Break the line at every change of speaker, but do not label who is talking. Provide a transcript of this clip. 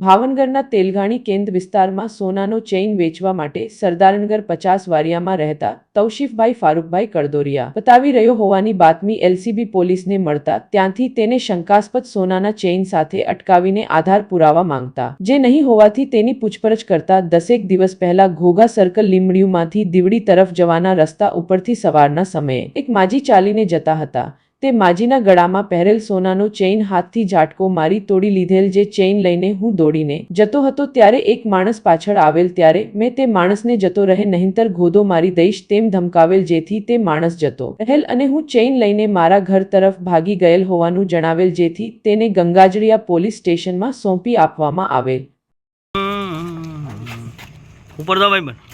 ભાવનગરના તેલઘાણી કેન્દ્ર વિસ્તારમાં સોનાનો ચેઇન વેચવા માટે સરદારનગર પચાસ વારિયામાં રહેતા તૌશીફભાઈ ફારૂકભાઈ કડદોરિયા બતાવી રહ્યો હોવાની બાતમી એલસીબી પોલીસને મળતા ત્યાંથી તેને શંકાસ્પદ સોનાના ચેઇન સાથે અટકાવીને આધાર પુરાવા માંગતા. જે નહીં હોવાથી તેની પૂછપરછ કરતા દસેક દિવસ પહેલા ઘોઘા સર્કલ લીમડીયુમાંથી દીવડી તરફ જવાના રસ્તા ઉપરથી સવારના સમયે એક માજી ચાલીને જતા હતા. તે માજીના ગળામાં પહેરેલ સોનાનો ચેઇન હાથથી ઝાટકો મારી તોડી લીધેલ જે ચેઇન લઈને હું દોડીને જતો હતો ત્યારે એક માણસ પાછળ આવેલ ત્યારે મેં તે માણસને જતો રહે નહીંતર ગોદો મારી દઈશ તેમ ધમકાવેલ જેથી તે માણસ જતો રહેલ અને હું ચેઇન લઈને મારા ઘર તરફ ભાગી ગયેલ હોવાનું જણાવેલ જેથી તેને ગંગાજળિયા પોલીસ સ્ટેશનમાં સોંપી આપવામાં આવેલ.
ઉપર દો ભાઈ